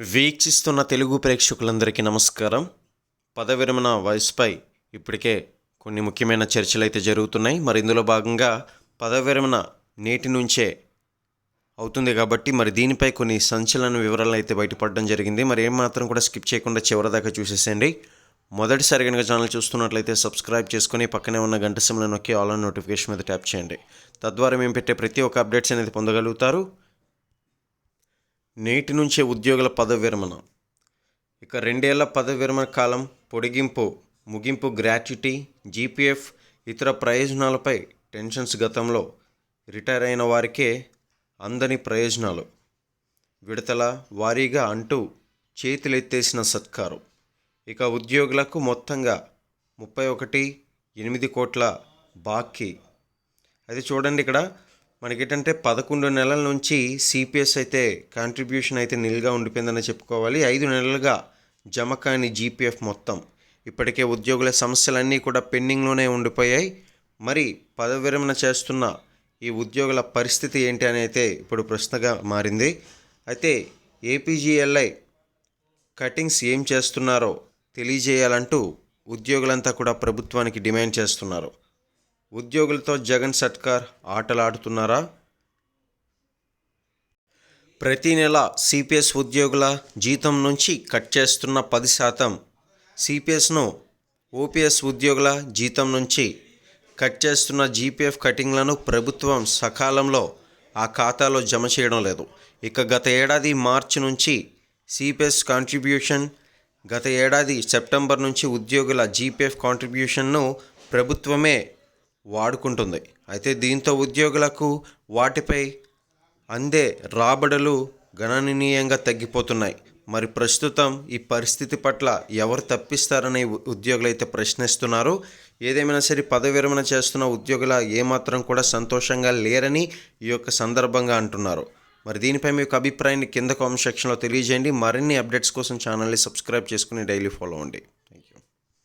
వీక్షిస్తున్న తెలుగు ప్రేక్షకులందరికీ నమస్కారం. పదవిరమణ వయసుపై ఇప్పటికే కొన్ని ముఖ్యమైన చర్చలు అయితే జరుగుతున్నాయి. మరి ఇందులో భాగంగా పదవిరమణ నేటి నుంచే అవుతుంది కాబట్టి మరి దీనిపై కొన్ని సంచలన వివరాలు అయితే బయటపడడం జరిగింది. మరి ఏమాత్రం కూడా స్కిప్ చేయకుండా చివరిదాకా చూసేసేయండి. మొదటిసారి కనుక ఛానల్ చూస్తున్నట్లయితే సబ్స్క్రైబ్ చేసుకొని పక్కనే ఉన్న గంట సిమ్లో నొక్కి ఆల్ నోటిఫికేషన్ మీద ట్యాప్ చేయండి. తద్వారా మేము పెట్టే ప్రతి ఒక్క అప్డేట్స్ అనేది పొందగలుగుతారు. నేటి నుంచే ఉద్యోగుల పదవి విరమణ ఇక రెండేళ్ళ పదవి విరమణ కాలం పొడిగింపు ముగింపు గ్రాట్యుటీ జీపీఎఫ్ ఇతర ప్రయోజనాలపై టెన్షన్స్ గతంలో రిటైర్ అయిన వారికే అందని ప్రయోజనాలు. విడతల వారీగా అంటూ చేతులెత్తేసిన సత్కారం. ఇక ఉద్యోగులకు మొత్తంగా ముప్పై ఒకటి ఎనిమిది కోట్ల బాకీ. అయితే చూడండి ఇక్కడ మనకేంటంటే పదకొండు నెలల నుంచి సిపిఎస్ అయితే కాంట్రిబ్యూషన్ అయితే నిల్గా ఉండిపోయిందని చెప్పుకోవాలి. ఐదు నెలలుగా జమ కాని జీపీఎఫ్ మొత్తం. ఇప్పటికే ఉద్యోగుల సమస్యలన్నీ కూడా పెండింగ్లోనే ఉండిపోయాయి. మరి పదవి విరమణ చేస్తున్న ఈ ఉద్యోగుల పరిస్థితి ఏంటి అని అయితే ఇప్పుడు ప్రశ్నగా మారింది. అయితే ఏపీజీఎల్ఐ కటింగ్స్ ఏం చేస్తున్నారో తెలియజేయాలంటూ ఉద్యోగులంతా కూడా ప్రభుత్వానికి డిమాండ్ చేస్తున్నారు. ఉద్యోగులతో జగన్ సర్కార్ ఆటలాడుతున్నారా? ప్రతి నెల సిపిఎస్ ఉద్యోగుల జీతం నుంచి కట్ చేస్తున్న పది శాతం సిపిఎస్ను ఓపీఎస్ ఉద్యోగుల జీతం నుంచి కట్ చేస్తున్న జీపీఎఫ్ కటింగ్లను ప్రభుత్వం సకాలంలో ఆ ఖాతాలో జమ చేయడం లేదు. ఇక గత ఏడాది మార్చి నుంచి సిపిఎస్ కాంట్రిబ్యూషన్ గత ఏడాది సెప్టెంబర్ నుంచి ఉద్యోగుల జీపీఎఫ్ కాంట్రిబ్యూషన్ను ప్రభుత్వమే వాడుకుంటుంది. అయితే దీంతో ఉద్యోగులకు వాటిపై అందే రాబడులు గణనీయంగా తగ్గిపోతున్నాయి. మరి ప్రస్తుతం ఈ పరిస్థితి పట్ల ఎవరు తప్పిస్తారని ఉద్యోగులు అయితే ప్రశ్నిస్తున్నారు. ఏదేమైనా సరే పదవి విరమణ చేస్తున్న ఉద్యోగుల ఏమాత్రం కూడా సంతోషంగా లేరని ఈ యొక్క సందర్భంగా అంటున్నారు. మరి దీనిపై మీ యొక్క అభిప్రాయాన్ని కింద కామెంట్ సెక్షన్లో తెలియజేయండి. మరిన్ని అప్డేట్స్ కోసం ఛానల్ని సబ్స్క్రైబ్ చేసుకుని డైలీ ఫాలో అవ్వండి